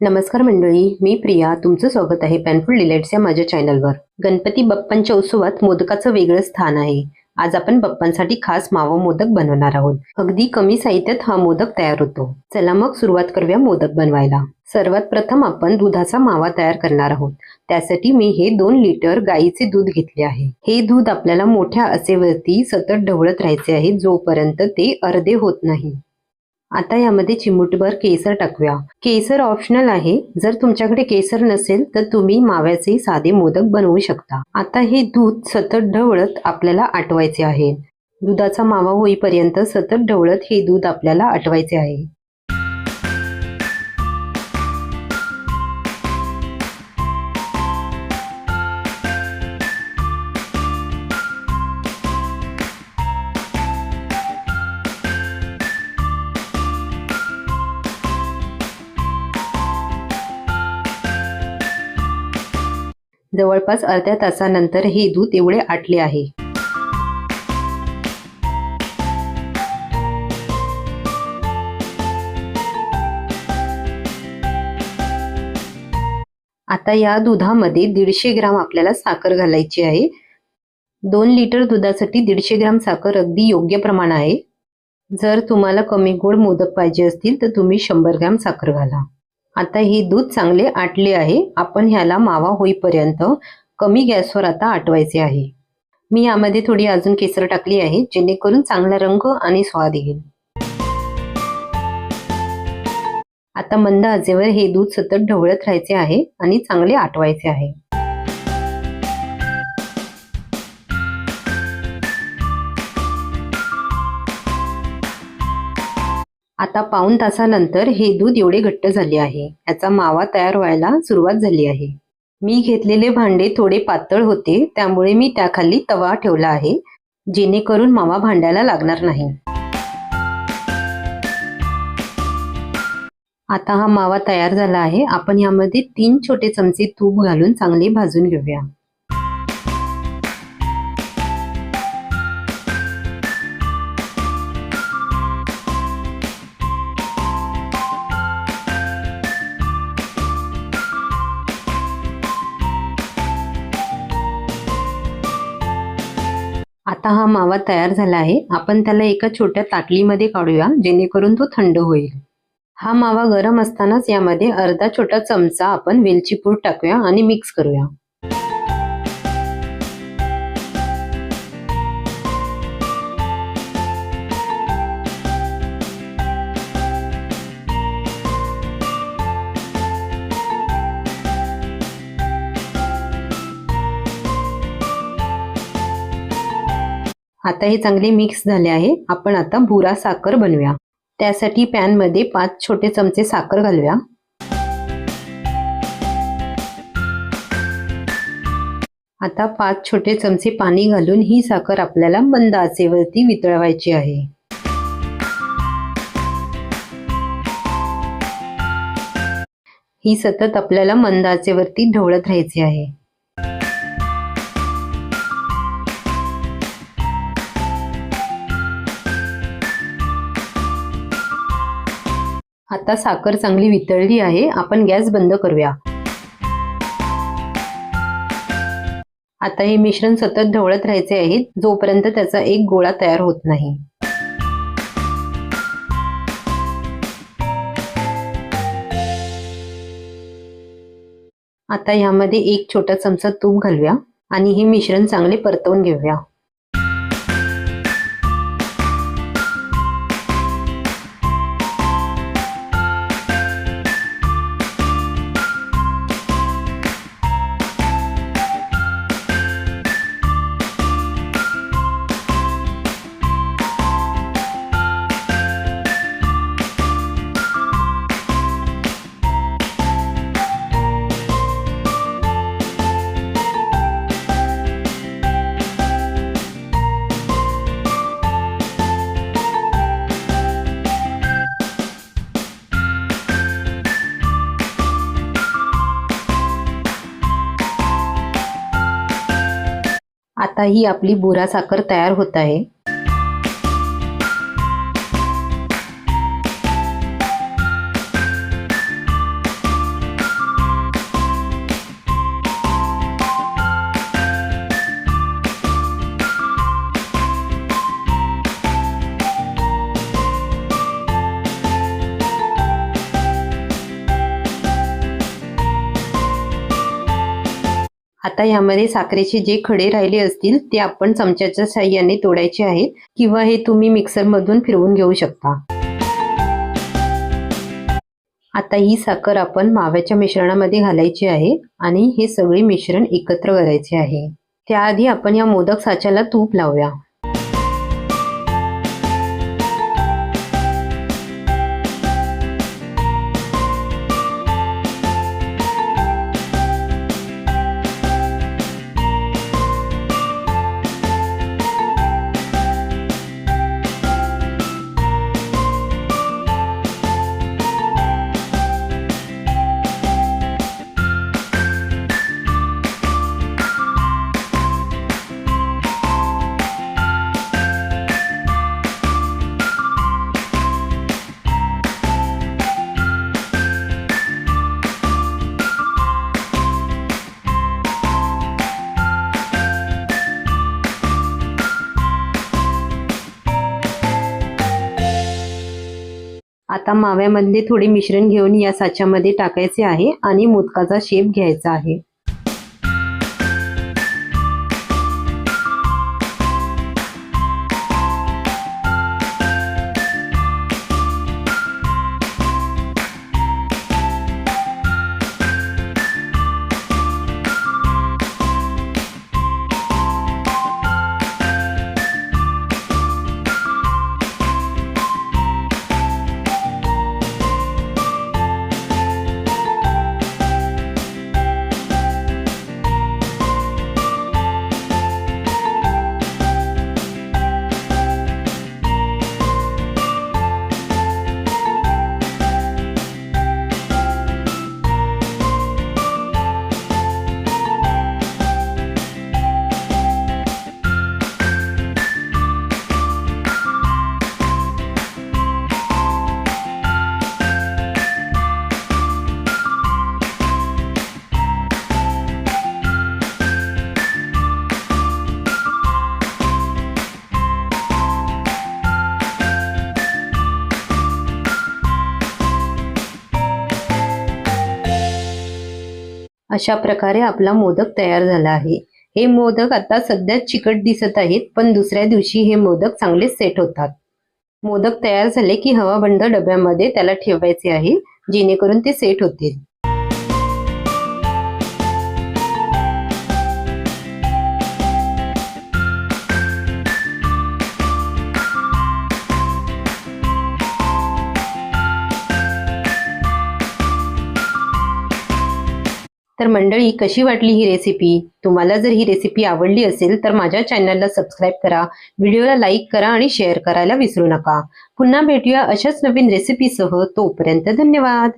नमस्कार मंडळी मी प्रिया. तुमचं स्वागत आहे पॅनफुल डिलाइट्स या माझ्या चॅनलवर गणपती बाप्पांच्या उत्सवात मोदकाचं वेगळं स्थान आहे. आज आपण बाप्पांसाठी खास मावा मोदक बनवणार आहोत. अगदी कमी साहित्यात हा मोदक तयार होतो. चला मग सुरुवात करूया मोदक बनवायला. सर्वात प्रथम आपण दुधाचा मावा तयार करणार आहोत. त्यासाठी मी हे दोन लिटर गाईचे दूध घेतले आहे. हे दूध आपल्याला मोठ्या असेवरती सतत ढवळत राहायचे आहे जोपर्यंत ते अर्धे होत नाही. आता यामध्ये चिमूटभर केसर टाकूया. केसर ऑप्शनल आहे. जर तुमच्याकडे केसर नसेल तर तुम्ही माव्याचे साधे मोदक बनवू शकता. आता हे दूध सतत ढवळत आपल्याला आटवायचे आहे. दुधाचा मावा होईपर्यंत सतत ढवळत हे दूध आपल्याला आटवायचे आहे. जवळपास अर्ध्या तासानंतर हे दूध एवढे आटले आहे. आता या दुधामध्ये दीडशे ग्राम आपल्याला साखर घालायची आहे. दोन लिटर दुधासाठी दीडशे ग्राम साखर अगदी योग्य प्रमाण आहे. जर तुम्हाला कमी गोड मोदक पाहिजे असतील तर तुम्ही शंभर ग्राम साखर घाला. आता हे दूध चांगले आटले आहे. आपण ह्याला मावा होईपर्यंत कमी गॅसवर आता आटवायचे आहे. मी यामध्ये थोडी अजून केसर टाकली आहे जेणेकरून चांगला रंग आणि स्वाद येईल. आता मंद आजेवर हे दूध सतत ढवळत राहायचे आहे आणि चांगले आटवायचे आहे. आता पाऊन तासानंतर हे दूध एवढे घट्ट झाले आहे. याचा मावा तयार व्हायला सुरुवात झाली आहे. मी घेतलेले भांडे थोडे पातळ होते त्यामुळे मी त्याखाली तवा ठेवला आहे जेणेकरून मावा भांड्याला लागणार नाही. आता हा मावा तयार झाला आहे. आपण यामध्ये तीन छोटे चमचे तूप घालून चांगले भाजून घेऊया. आता हा मावा तयार झाला आहे. आपण त्याला एका छोट्या ताटलीमध्ये काढूया जेणेकरून तो थंड होईल. हा मावा गरम असतानाच यामध्ये अर्धा छोटा चमचा आपण वेलची पूड टाकूया आणि मिक्स करूया. आता हे चांगले मिक्स झाले आहे. आपण आता भुरा साखर बनवूया. त्यासाठी पॅनमध्ये पाच छोटे चमचे साखर घालूया. आता पाच छोटे चमचे पाणी घालून ही साखर आपल्याला मंद आचेवरती वितळवायची आहे. ही सतत आपल्याला मंद आचेवरती ढवळत राहायची आहे. आता साखर चांगली वितळली आहे आपण गॅस बंद करूया. आता हे मिश्रण सतत ढवळत राहायचे आहे जोपर्यंत त्याचा एक गोळा तयार होत नाही. आता ह्यामध्ये एक छोटा चमचा तूप घालूया आणि हे मिश्रण चांगले परतवून घेऊया. आता ही आपली बुरा साखर तयार होत आहे. आता यामध्ये साखरेचे जे खडे राहिले असतील ते आपण चमच्याच्या साह्याने तोडायचे आहेत किंवा हे तुम्ही मिक्सरमधून फिरवून घेऊ शकता. आता ही साखर आपण माव्याच्या मिश्रणामध्ये घालायची आहे आणि हे सगळे मिश्रण एकत्र करायचे आहे. त्याआधी आपण या मोदक साच्याला तूप लावूया. आता माव्यामधले थोडे मिश्रण घेऊन या साच्यामध्ये टाकायचे आहे आणि मोदकाचा शेप घ्यायचा आहे. अशा प्रकारे आपला मोदक तयार झाला आहे. हे मोदक आता सध्या चिकट दिसत आहेत पण दुसऱ्या दिवशी हे मोदक चांगले सेट होतात. मोदक तयार झाले की हवाबंद डब्यामध्ये त्याला ठेवायचे आहे जेणेकरून ते सेट होतील. तर मंडळी कशी वाटली ही रेसिपी तुम्हाला जर ही रेसिपी आवडली असेल तर माझ्या चॅनलला सबस्क्राईब करा व्हिडिओला लाईक करा आणि शेअर करायला विसरू नका. पुन्हा भेटूया अशाच नवीन रेसिपीसह तोपर्यंत धन्यवाद!